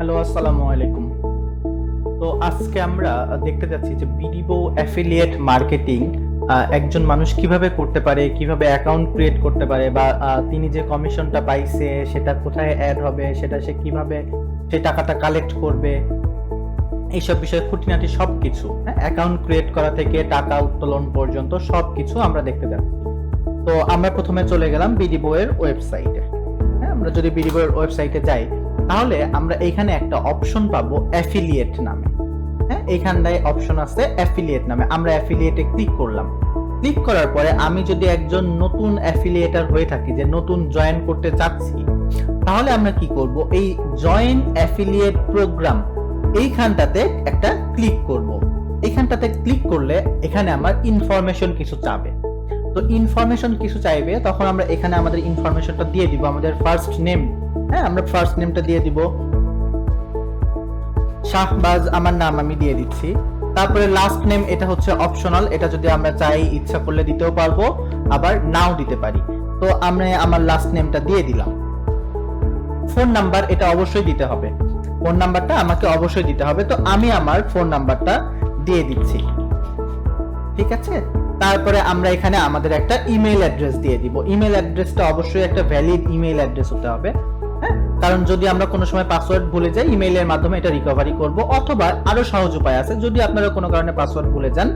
Hello, আসসালামু আলাইকুম। তো আজকে আমরা দেখতে যাচ্ছি যে বিডিবো অ্যাফিলিয়েট মার্কেটিং একজন মানুষ কীভাবে করতে পারে, কীভাবে অ্যাকাউন্ট ক্রিয়েট করতে পারে বা তিনি যে কমিশনটা পাইছে, সেটা কোথায় অ্যাড হবে, সেটা সে কীভাবে সেই টাকাটা কালেক্ট করবে, এইসব বিষয়ে খুঁটিনাটি সব কিছু অ্যাকাউন্ট ক্রিয়েট করা থেকে টাকা উত্তোলন পর্যন্ত সব কিছু আমরা দেখতে যাচ্ছি তো আমরা প্রথমে চলে গেলাম বিডিবো এর ওয়েবসাইটে হ্যাঁ আমরা যদি বিডিবো এর ওয়েবসাইটে যাই তাহলে আমরা এইখানে একটা অপশন পাবো অ্যাফিলিয়েট নামে। হ্যাঁ এইখানটায় অপশন আছে অ্যাফিলিয়েট নামে। আমরা অ্যাফিলিয়েটে ক্লিক করলাম। ক্লিক করার পরে আমি যদি একজন নতুন অ্যাফিলিয়েটার হয়ে থাকি, যে নতুন জয়েন করতে চাচ্ছি, তাহলে আমরা কি করব? এই জয়েন অ্যাফিলিয়েট প্রোগ্রাম এইখানটাতে একটা ক্লিক করব। এইখানটাতে ক্লিক করলে এখানে আমার ইনফরমেশন কিছু চাবে। তো ইনফরমেশন কিছু চাইবে, তখন আমরা এখানে আমাদের ইনফরমেশনটা দিয়ে দিব, আমাদের ফার্স্ট নেম হ্যাঁ আমরা ফার্স্ট নেমটা দিয়ে দিব। শাহবাজ, আমার নাম আমি দিয়ে দিচ্ছি। তারপরে লাস্ট নেম এটা হচ্ছে অপশনাল এটা যদি আমরা চাই, ইচ্ছা করলে দিতেও পারব, আবার নাও দিতে পারি। তো আমরা আমার লাস্ট নেমটা দিয়ে দিলাম। ফোন নাম্বার এটা অবশ্যই দিতে হবে। ফোন নাম্বারটা আমাকে অবশ্যই দিতে হবে। তো আমি আমার ফোন নাম্বারটা দিয়ে দিচ্ছি। ঠিক আছে? তারপরে আমরা এখানে আমাদের একটা ইমেল অ্যাড্রেস দিয়ে দিব। ইমেল অ্যাড্রেসটা অবশ্যই একটা ভ্যালিড ইমেল অ্যাড্রেস হতে হবে। কারণ যদি আমরা কোনো সময় পাসওয়ার্ড ভুলে যাই ইমেইলের মাধ্যমে এটা রিকভারি করব, অথবা আরও সহজ উপায় আছে, যদি আপনারা কোনো কারণে পাসওয়ার্ড ভুলে যান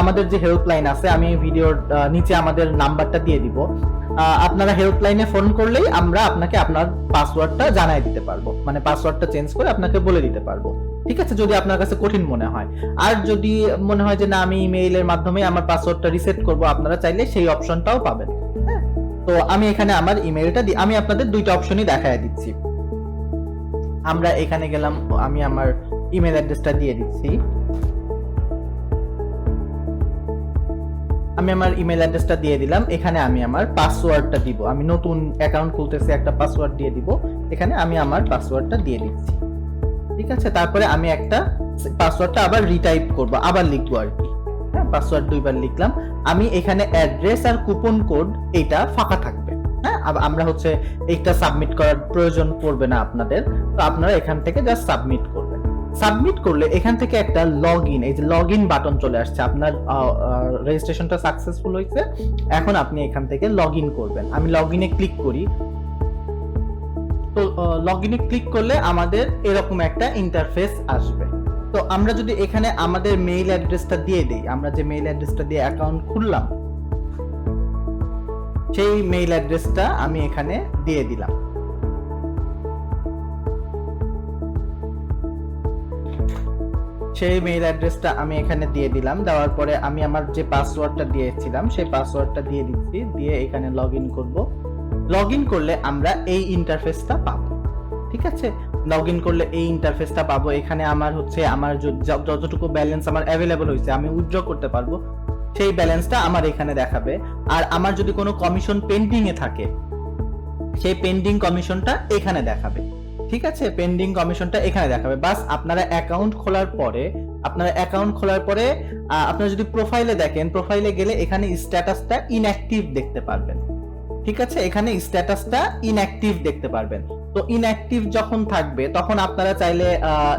আমাদের যে হেল্পলাইন আছে, আমি ভিডিওর নিচে আমাদের নাম্বারটা দিয়ে দিব। আপনারা হেল্পলাইনে ফোন করলেই আমরা আপনাকে আপনার পাসওয়ার্ডটা জানাই দিতে পারব। মানে পাসওয়ার্ডটা চেঞ্জ করে আপনাকে বলে দিতে পারব। ঠিক আছে? যদি আপনার কাছে কঠিন মনে হয়। আর যদি মনে হয় যে, না, আমি ইমেইলের মাধ্যমে আমার পাসওয়ার্ডটা রিসেট করব, আপনারা চাইলে সেই অপশনটাও পাবেন। তো আমি এখানে আমার ইমেইলটা দিই আমি আপনাদের দুইটা অপশনই দেখায় দিচ্ছি। আমরা এখানে গেলাম, আমি আমার ইমেল অ্যাড্রেসটা দিয়ে দিচ্ছি। আমি আমার ইমেল অ্যাড্রেসটা দিয়ে দিলাম, এখানে আমি আমার পাসওয়ার্ডটা দিব। আমি নতুন অ্যাকাউন্ট খুলতেছি, একটা পাসওয়ার্ড দিয়ে দিব। এখানে আমি আমার পাসওয়ার্ডটা দিয়ে দিচ্ছি। ঠিক আছে? তারপরে আমি একটা পাসওয়ার্ডটা আবার রিটাইপ করব, আবার লিখব আর কি। পাসওয়ার্ড দুইবার লিখলাম, আমি এখানে অ্যাড্রেস আর কুপন কোড এইটা ফাঁকা থাকবে। হ্যাঁ আমরা হচ্ছে এইটা সাবমিট করার প্রয়োজন পড়বে না আপনাদের, তো আপনারা এখান থেকে জাস্ট সাবমিট করবেন। সাবমিট করলে এখান থেকে একটা লগ ইন এই যে লগ ইন বাটন চলে আসছে, আপনার রেজিস্ট্রেশনটা সাকসেসফুল হয়েছে, এখন আপনি এখান থেকে লগ ইন করবেন। আমি লগ ইনে ক্লিক করি। তো লগ ইনে ক্লিক করলে আমাদের এরকম একটা ইন্টারফেস আসবে। তো আমরা যদি এখানে আমাদের মেইল অ্যাড্রেসটা দিয়ে দিই, আমরা যে মেইল অ্যাড্রেসটা দিয়ে অ্যাকাউন্ট খুললাম, সেই মেইল অ্যাড্রেসটা আমি এখানে দিয়ে দিলাম। সেই মেইল অ্যাড্রেসটা আমি এখানে দিয়ে দিলাম, দেওয়ার পরে আমি আমার যে পাসওয়ার্ডটা দিয়েছিলাম, সেই পাসওয়ার্ডটা দিয়ে দিচ্ছি, দিয়ে এখানে লগ ইন করব। লগ ইন করলে আমরা এই ইন্টারফেসটা পাবো, ঠিক আছে? লগ ইন করলে এই ইন্টারফেসটা পাবো। এখানে আমার হচ্ছে আমার যতটুকু ব্যালেন্স আমার অ্যাভেলেবল হয়েছে, আমি উইথড্র করতে পারব। সেই ব্যালেন্সটা আমার এখানে দেখাবে। আর আমার যদি কোনো কমিশন পেন্ডিং এ থাকে, সেই পেন্ডিং কমিশনটা এখানে দেখাবে। ঠিক আছে? পেন্ডিং কমিশনটা এখানে দেখাবে। বাস আপনারা অ্যাকাউন্ট খোলার পরে, আপনারা অ্যাকাউন্ট খোলার পরে আপনারা যদি প্রোফাইলে দেখেন প্রোফাইলে গেলে এখানে স্ট্যাটাসটা ইনঅ্যাক্টিভ দেখতে পারবেন। ঠিক আছে? এখানে স্ট্যাটাসটা ইনঅ্যাক্টিভ দেখতে পারবেন। তো ইনঅ্যাক্টিভ যখন থাকবে, তখন আপনারা চাইলে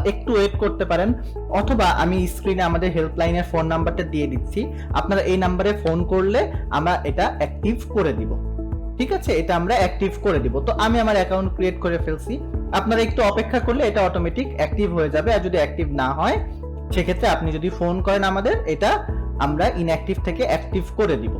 একটু ওয়েট করতে পারেন। অথবা আমি স্ক্রিনে আমাদের হেল্পলাইনের ফোন নাম্বারটা দিয়ে দিচ্ছি। আপনারা এই নাম্বারে ফোন করলে আমরা এটা অ্যাক্টিভ করে দিব। ঠিক আছে? এটা আমরা অ্যাক্টিভ করে দিব। তো আমি আমার অ্যাকাউন্ট ক্রিয়েট করে ফেলছি। আপনারা একটু অপেক্ষা করলে এটা অটোমেটিক অ্যাক্টিভ হয়ে যাবে। আর যদি অ্যাক্টিভ না হয়, সেক্ষেত্রে আপনি যদি ফোন করেন আমাদের, এটা আমরা ইনঅ্যাক্টিভ থেকে অ্যাক্টিভ করে দিব।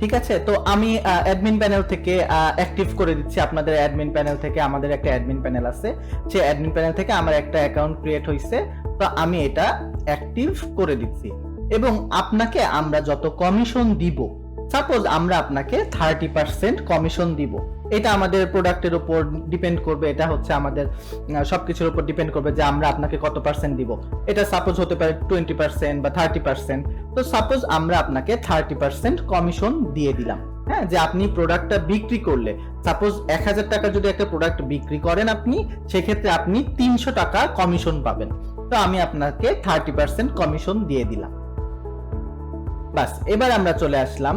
ঠিক আছে? তো আমি অ্যাডমিন প্যানেল থেকে অ্যাক্টিভ করে দিচ্ছি আপনাদের অ্যাডমিন প্যানেল থেকে। আমাদের একটা অ্যাডমিন প্যানেল আছে। সেই অ্যাডমিন প্যানেল থেকে আমার একটা অ্যাকাউন্ট ক্রিয়েট হয়েছে তো আমি এটা অ্যাক্টিভ করে দিচ্ছি। এবং আপনাকে আমরা যত কমিশন দিব সাপোজ আমরা আপনাকে থার্টি পার্সেন্ট কমিশন দিব। এটা আমাদের প্রোডাক্টের উপর ডিপেন্ড করবে এটা হচ্ছে আমাদের আহ, সবকিছুর উপর ডিপেন্ড করবে যে আমরা আপনাকে কত পার্সেন্ট দিব। এটা সাপোজ হতে পারে টোয়েন্টি পার্সেন্ট বা থার্টি পার্সেন্ট তো সাপোজ আমরা আপনাকে থার্টি পার্সেন্ট কমিশন দিয়ে দিলাম। হ্যাঁ যে আপনি প্রোডাক্টটা বিক্রি করলে সাপোজ এক হাজার টাকা যদি একটা প্রোডাক্ট বিক্রি করেন আপনি সেক্ষেত্রে আপনি তিনশো টাকা কমিশন পাবেন। তো আমি আপনাকে থার্টি পার্সেন্ট কমিশন দিয়ে দিলাম। বাস এবার আমরা চলে আসলাম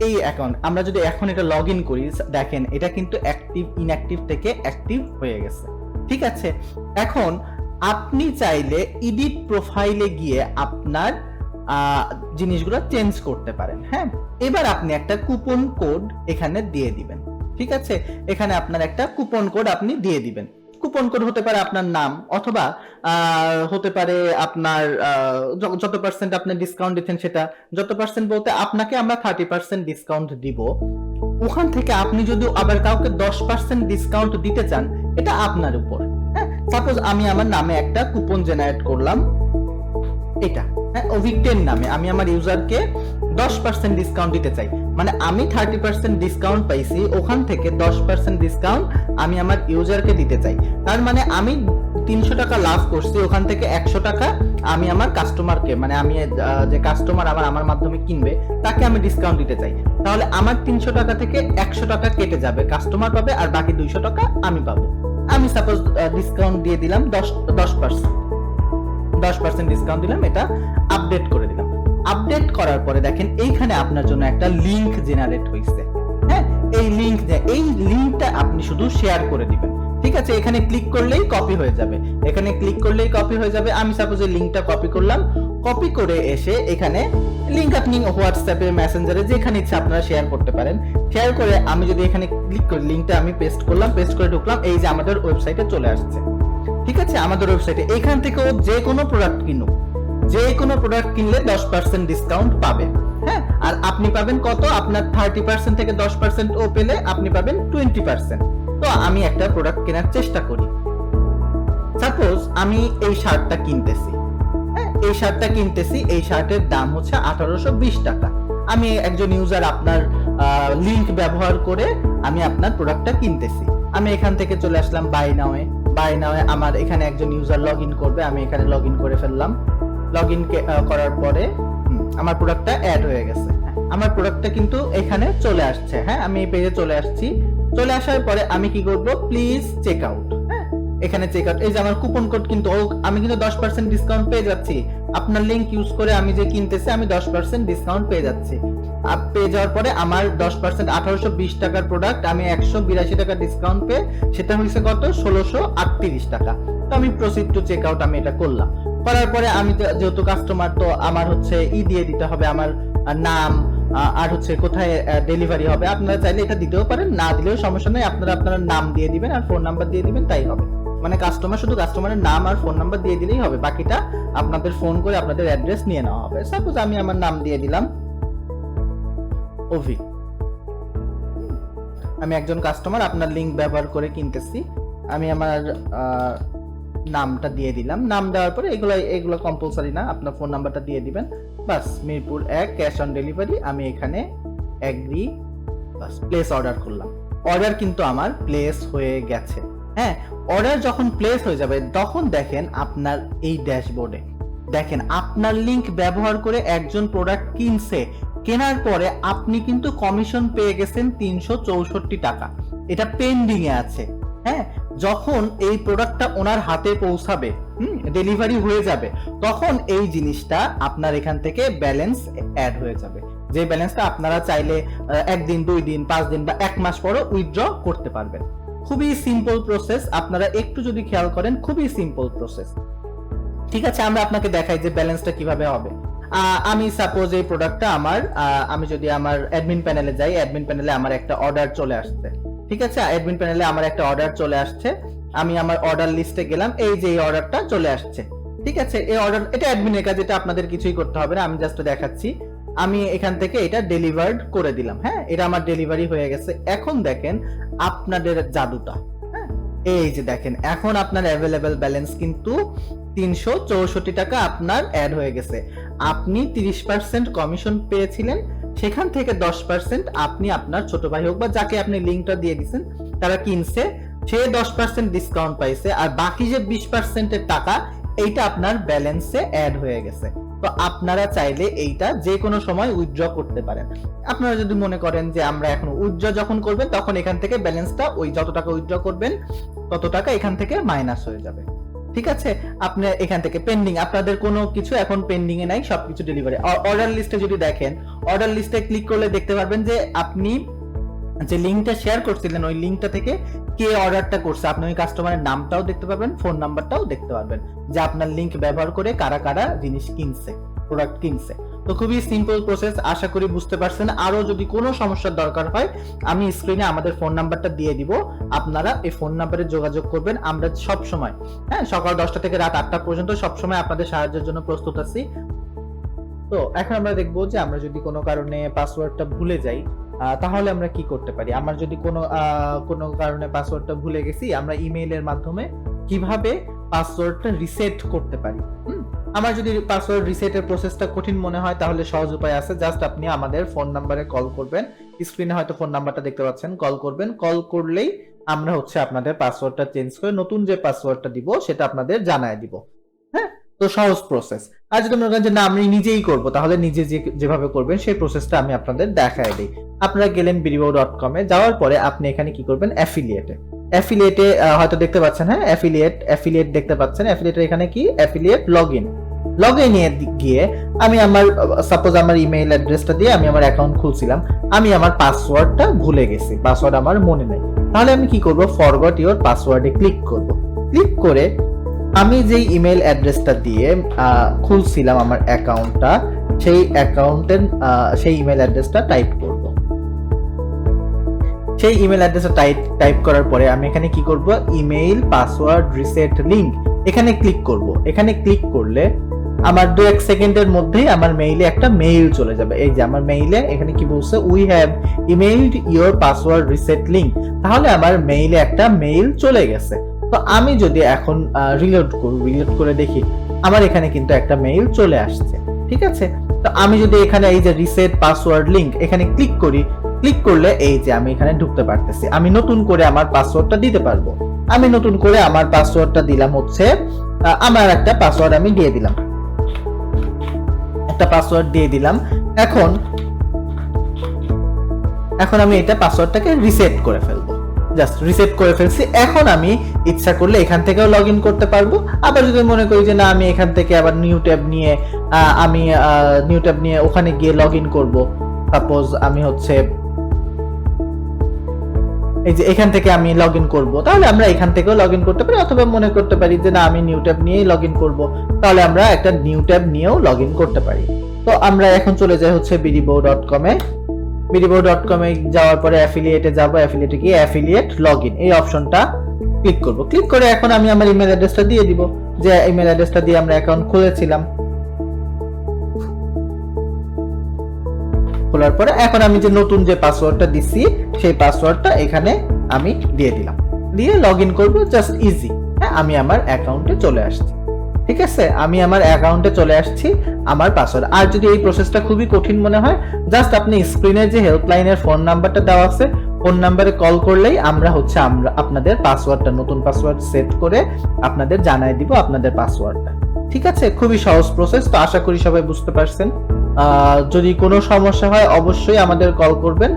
এই অ্যাকাউন্ট আমরা যদি এখন এটা লগ ইন করি দেখেন, এটা কিন্তু অ্যাক্টিভ ইনঅ্যাক্টিভ থেকে অ্যাক্টিভ হয়ে গেছে। ঠিক আছে? এখন আপনি চাইলে ইডিট প্রোফাইলে গিয়ে আপনার জিনিসগুলো চেঞ্জ করতে পারেন হ্যাঁ? এবার আপনি একটা কুপন কোড এখানে দিয়ে দিবেন। ঠিক আছে? এখানে আপনার একটা কুপন কোড আপনি দিয়ে দিবেন। কুপন কোড হতে পারে আপনার নাম, অথবা হতে পারে আপনার যত পার্সেন্ট আপনি ডিসকাউন্ট দিচ্ছেন সেটা, যত পার্সেন্ট বলতে আপনাকে আমরা থার্টি পার্সেন্ট ডিসকাউন্ট দিব। ওখান থেকে আপনি যদি আবার কাউকে দশ পার্সেন্ট ডিসকাউন্ট দিতে চান, এটা আপনার উপর হ্যাঁ? সাপোজ আমি আমার নামে একটা কুপন জেনারেট করলাম, এটা হ্যাঁ? অভিকটেন নামে, আমি আমার ইউজারকে দশ পার্সেন্ট ডিসকাউন্ট দিতে চাই। মানে আমি থার্টি পার্সেন্ট ডিসকাউন্ট পাইছি, ওখান থেকে দশ পার্সেন্ট ডিসকাউন্ট আমি আমার ইউজারকে দিতে চাই। তার মানে আমি তিনশো টাকা লাভ করছি, ওখান থেকে একশো টাকা আমি আমার কাস্টমারকে মানে আমি যে কাস্টমার আমার আমার মাধ্যমে কিনবে, তাকে আমি ডিসকাউন্ট দিতে চাই। তাহলে আমার তিনশো টাকা থেকে একশো টাকা কেটে যাবে কাস্টমার পাবে আর বাকি দুইশো টাকা আমি পাবো। আমি সাপোজ ডিসকাউন্ট দিয়ে দিলাম দশ দশ পার্সেন্ট দশ পার্সেন্ট ডিসকাউন্ট দিলাম, এটা আপডেট করে দিলাম। আপডেট করার পরে দেখেন এইখানে আপনার জন্য একটা লিংক জেনারেট হয়েছে হ্যাঁ এই লিংক এই লিংকটা আপনি শুধু শেয়ার করে দিবেন। ঠিক আছে, এখানে ক্লিক করলেই কপি হয়ে যাবে। এখানে ক্লিক করলেই কপি হয়ে যাবে। আমি সাপোজ এই লিংকটা কপি করলাম। কপি করে এসে এখানে লিংক আপনি হোয়াটসঅ্যাপে মেসেঞ্জারে যেখানে ইচ্ছা আপনারা শেয়ার করতে পারেন। শেয়ার করে আমি যদি এখানে ক্লিক করি লিংকটা আমি পেস্ট করলাম পেস্ট করে ঢুকলাম, এই যে আমাদের ওয়েবসাইটে চলে আসছে। ঠিক আছে, আমাদের ওয়েবসাইটে এখান থেকেও যে কোনো প্রোডাক্ট কিনুক যে কোনো প্রোডাক্ট কিনলে দশ পার্সেন্ট ডিসকাউন্ট পাবে। হ্যাঁ? আর আপনি পাবেন কত? আপনার থার্টি পার্সেন্ট থেকে দশ পার্সেন্ট ও পেলে আপনি পাবেন টোয়েন্টি পার্সেন্ট তো আমি একটা প্রোডাক্ট কেনার চেষ্টা করি। সাপোজ আমি এই শার্টটা কিনতেছি। হ্যাঁ? এই শার্টটা কিনতেছি, এই শার্টের দাম হচ্ছে আঠারোশো বিশ টাকা। আমি একজন ইউজার আপনার লিংক ব্যবহার করে আমি আপনার প্রোডাক্টটা কিনতেছি। আমি এখান থেকে চলে আসলাম বাই নাওয়ে বাই নাওয়ে আমার এখানে একজন ইউজার লগ ইন করবে, আমি এখানে লগ ইন করে ফেললাম। লগ ইন করার পরে আমার প্রোডাক্টটা অ্যাড হয়ে গেছে। আমার প্রোডাক্টটা কিন্তু এখানে চলে আসছে হ্যাঁ আমি এই পেজে চলে আসছি। চলে আসার পরে আমি কি করব? প্লিজ চেক আউট এখানে চেক আউট এই যে আমার কুপন কোড কিন্তু আমি কিন্তু দশ পার্সেন্ট ডিসকাউন্ট পেয়ে যাচ্ছি। আপনার লিঙ্ক ইউজ করে আমি যে কিনতেছি, আমি দশ পার্সেন্ট ডিসকাউন্ট পেয়ে যাচ্ছি। আর পেয়ে যাওয়ার পরে আমার দশ পার্সেন্ট আঠারোশো বিশ টাকার প্রোডাক্ট আমি একশো বিরাশি টাকা ডিসকাউন্ট পেয়ে, সেটা হয়েছে কত? ষোলোশো আটত্রিশ টাকা। তো আমি প্রসিড টু চেক আউট আমি এটা করলাম। করার পরে আমি যেহেতু কাস্টমার তো আমার হচ্ছে ই দিয়ে দিতে হবে আমার নাম আর হচ্ছে কোথায় ডেলিভারি হবে। আপনারা চাইলে এটা দিতেও পারেন, না দিলেও সমস্যা নেই। আপনারা আপনার নাম দিয়ে দিবেন আর ফোন নাম্বার দিয়ে দিবেন, তাই হবে। মানে কাস্টমার শুধু কাস্টমারের নাম আর ফোন নাম্বার দিয়ে দিলেই হবে। বাকিটা আপনাদের ফোন করে আপনাদের অ্যাড্রেস নিয়ে নেওয়া হবে। সাপোজ আমি আমার নাম দিয়ে দিলাম, অভি। আমি একজন কাস্টমার আপনার লিংক ব্যবহার করে কিনতেছি। আমি আমার নামটা দিয়ে দিলাম। নাম দেওয়ার পরে এগুলো এগুলো কম্পালসারি না, আপনার ফোন নাম্বারটা দিয়ে দিবেন। বাস, মিরপুর এক ক্যাশ অন ডেলিভারি আমি এখানে অ্যাগ্রি বাস প্লেস অর্ডার করলাম। অর্ডার কিন্তু আমার প্লেস হয়ে গেছে। হ্যাঁ অর্ডার যখন প্লেস হয়ে যাবে, তখন দেখেন আপনার এই ড্যাশবোর্ডে দেখেন, আপনার লিংক ব্যবহার করে একজন প্রোডাক্ট কিনছে, কেনার পরে আপনি কিন্তু কমিশন পেয়ে গেছেন তিনশো চৌষট্টি টাকা। এটা পেন্ডিং এ আছে। হ্যাঁ যখন এই প্রোডাক্টটা ওনার হাতে পৌঁছাবে, হুম ডেলিভারি হয়ে যাবে, তখন এই জিনিসটা আপনার এখান থেকে ব্যালেন্স অ্যাড হয়ে যাবে। যে ব্যালেন্সটা আপনারা চাইলে একদিন, দুই দিন, পাঁচ দিন বা এক মাস পরও উইথড্র করতে পারবেন। খুবই সিম্পল প্রসেস আপনারা একটু যদি খেয়াল করেন, খুবই সিম্পল প্রসেস ঠিক আছে, আমরা আপনাকে দেখাই যে ব্যালেন্সটা কীভাবে হবে। আমি সাপোজ এই প্রোডাক্টটা আমার আমি যদি আমার অ্যাডমিন প্যানেলে যাই অ্যাডমিন প্যানেলে আমার একটা অর্ডার চলে আসছে। ঠিক আছে? অ্যাডমিন প্যানেলে আমার একটা অর্ডার চলে আসছে। আমি আমার অর্ডার লিস্টে গেলাম। এই যে এই অর্ডারটা চলে আসছে। ঠিক আছে? এই অর্ডার এটা অ্যাডমিনের কাজ, এটা আপনাদের কিছুই করতে হবে না। আমি জাস্ট দেখাচ্ছি। আমি এখান থেকে এটা ডেলিভার্ড করে দিলাম। হ্যাঁ? এটা আমার ডেলিভারি হয়ে গেছে। এখন দেখেন আপনাদের জাদুটা। হ্যাঁ? এই যে দেখেন, এখন আপনার অ্যাভেলেবেল ব্যালেন্স কিন্তু তিনশো চৌষট্টি টাকা আপনার অ্যাড হয়ে গেছে। আপনি তিরিশ পার্সেন্ট কমিশন পেয়েছিলেন। সেখান থেকে দশ পার্সেন্ট আপনি আপনার ছোট ভাই হোক বা যাকে আপনি লিঙ্কটা দিয়ে দিচ্ছেন তারা কিনছে, সে দশ পার্সেন্ট ডিসকাউন্ট পাইছে আর বাকি যে বিশ পার্সেন্টের টাকা, এইটা আপনার ব্যালেন্সে অ্যাড হয়ে গেছে। তো আপনারা চাইলে এইটা যে কোনো সময় উইথড্র করতে পারেন। আপনারা যদি মনে করেন যে আমরা এখন উইথড্র যখন করবেন, তখন এখান থেকে ব্যালেন্সটা ওই যত টাকা উইথড্র করবেন, তত টাকা এখান থেকে মাইনাস হয়ে যাবে। ঠিক আছে? আপনি এখান থেকে পেন্ডিং আপনাদের কোনো কিছু এখন পেন্ডিং এ নাই, সবকিছু ডেলিভারি অর্ডার লিস্টে যদি দেখেন অর্ডার লিস্টে ক্লিক করলে দেখতে পারবেন যে আপনি যে লিঙ্কটা শেয়ার করছিলেন, ওই লিঙ্কটা থেকে কে অর্ডারটা করছে, আপনি ওই কাস্টমারের নামটাও দেখতে পাবেন ফোন নাম্বারটাও দেখতে পারবেন যে আপনার লিঙ্ক ব্যবহার করে কারা কারা জিনিস কিনছে প্রোডাক্ট কিনছে। তো খুবই সিম্পল প্রসেস আশা করি বুঝতে পারছেন। আরও যদি কোনো সমস্যার দরকার হয়, আমি স্ক্রিনে আমাদের ফোন নাম্বারটা দিয়ে দিব। আপনারা এই ফোন নাম্বারে যোগাযোগ করবেন। আমরা সব সময় হ্যাঁ সকাল দশটা থেকে রাত আটটা পর্যন্ত সব সময় আপনাদের সাহায্যের জন্য প্রস্তুত আছি। তো এখন আমরা দেখব যে আমরা যদি কোনো কারণে পাসওয়ার্ডটা ভুলে যাই তাহলে আমরা কি করতে পারি? আমার যদি কোনো কোনো কারণে পাসওয়ার্ডটা ভুলে গেছি, আমরা ইমেইলের মাধ্যমে কীভাবে পাসওয়ার্ডটা রিসেট করতে পারি? আমার যদি পাসওয়ার্ড রিসেটের প্রসেসটা কঠিন মনে হয়, তাহলে সহজ উপায় আছে। জাস্ট আপনি আমাদের ফোন নাম্বারে কল করবেন। স্ক্রিনে হয়তো ফোন নাম্বারটা দেখতে পাচ্ছেন। কল করবেন। কল করলেই আমরা হচ্ছে আপনাদের পাসওয়ার্ডটা চেঞ্জ করে নতুন যে পাসওয়ার্ডটা দিব, সেটা আপনাদের জানায় দিব। হ্যাঁ? তো সহজ প্রসেস আর যদি মনে করেন যে, না, আমি নিজেই করব তাহলে নিজে যে, যেভাবে করবেন, সেই প্রসেসটা আমি আপনাদের দেখায় দিই। আপনারা গেলেন বিরিবো ডট কমে যাওয়ার পরে আপনি এখানে কি করবেন? অ্যাফিলিয়েটে অ্যাফিলিয়েটে হয়তো দেখতে পাচ্ছেন হ্যাঁ? অ্যাফিলিয়েট অ্যাফিলিয়েট দেখতে পাচ্ছেন। অ্যাফিলিয়েটের এখানে কি? অ্যাফিলিয়েট লগ ইন লগ ইনে গিয়ে আমি আমার সাপোজ আমার ইমেইল অ্যাড্রেসটা দিয়ে আমি আমার অ্যাকাউন্ট খুলছিলাম। আমি আমার পাসওয়ার্ডটা ভুলে গেছি। পাসওয়ার্ড আমার মনে নেই। তাহলে আমি কি করব? ফরগট ইওর পাসওয়ার্ডে ক্লিক করব। ক্লিক করে আমি যেই ইমেল অ্যাড্রেসটা দিয়ে খুলছিলাম আমার অ্যাকাউন্টটা সেই অ্যাকাউন্টের সেই ইমেল অ্যাড্রেসটা টাইপ করব। সেই ইমেল অ্যাড্রেসটা টাইপ টাইপ করার পরে আমি এখানে কি করব? ইমেইল পাসওয়ার্ড রিসেট লিংক এখানে ক্লিক করব। এখানে ক্লিক করলে আমার দু এক সেকেন্ডের মধ্যেই আমার মেইলে একটা মেইল চলে যাবে। এই যে আমার মেইলে এখানে কি বলছে? We have emailed your password reset link তাহলে আমার মেইলে একটা মেইল চলে গেছে। তো আমি যদি এখন রিলোড করি রিলোড করে দেখি, আমার এখানে কিন্তু একটা মেইল চলে আসছে। ঠিক আছে? তো আমি যদি এখানে এই যে রিসেট পাসওয়ার্ড লিংক এখানে ক্লিক করি ক্লিক করলে এই যে আমি এখানে ঢুকতে পারতেছি। আমি নতুন করে আমার পাসওয়ার্ডটা দিতে পারব। আমি নতুন করে আমার পাসওয়ার্ডটা দিলাম হচ্ছে আমার একটা পাসওয়ার্ড আমি দিয়ে দিলাম। একটা পাসওয়ার্ড দিয়ে দিলাম। এখন এখন আমি এটা পাসওয়ার্ডটাকে রিসেট করে ফেলব। জাস্ট রিসেট করে ফেলছি। এখন আমি ইচ্ছা করলে এখান থেকেও লগ ইন করতে পারব। আবার যদি মনে করি যে না, আমি এখান থেকে আবার নিউ ট্যাব নিয়ে আমি নিউ ট্যাব নিয়ে ওখানে গিয়ে লগ ইন করব। সাপোজ আমি হচ্ছে এই যে এখান থেকে আমি লগ ইন করব, তাহলে আমরা এখান থেকেও লগ ইন করতে পারি অথবা মনে করতে পারি যে না, আমি নিউ ট্যাব নিয়েই লগ ইন করব। তাহলে আমরা একটা নিউ ট্যাব নিয়েও লগ ইন করতে পারি। তো আমরা এখন চলে যাই হচ্ছে বিডিবো ডট কমে বিডিবো ডট কমে যাওয়ার পরে অ্যাফিলিয়েটে যাব অ্যাফিলিয়েটে গিয়ে অ্যাফিলিয়েট লগ ইন এই অপশনটা ক্লিক করব। ক্লিক করে এখন আমি আমার ইমেল অ্যাড্রেসটা দিয়ে দিব। যে ইমেল অ্যাড্রেসটা দিয়ে আমরা অ্যাকাউন্ট খুলেছিলাম খোলার পরে এখন আমি যে নতুন যে পাসওয়ার্ডটা দিচ্ছি সেই পাসওয়ার্ডটা এখানে আমি দিয়ে দিলাম। দিয়ে লগ ইন করব জাস্ট ইজি হ্যাঁ আমি আমার অ্যাকাউন্টে চলে আসছি। ঠিক আছে? আমি আমার অ্যাকাউন্টে চলে আসছি, আমার পাসওয়ার্ড আর যদি এই প্রসেসটা খুবই কঠিন মনে হয় জাস্ট আপনি স্ক্রিনে যে হেল্পলাইনের ফোন নাম্বারটা দেওয়া আছে ফোন নাম্বারে কল করলেই আমরা হচ্ছে আমরা আপনাদের পাসওয়ার্ডটা নতুন পাসওয়ার্ড সেট করে আপনাদের জানাই দিব আপনাদের পাসওয়ার্ডটা ঠিক আছে? খুবই সহজ প্রসেস তো আশা করি সবাই বুঝতে পারছেন। যদি কোনো সমস্যা হয় অবশ্যই আমাদের কল করবেন।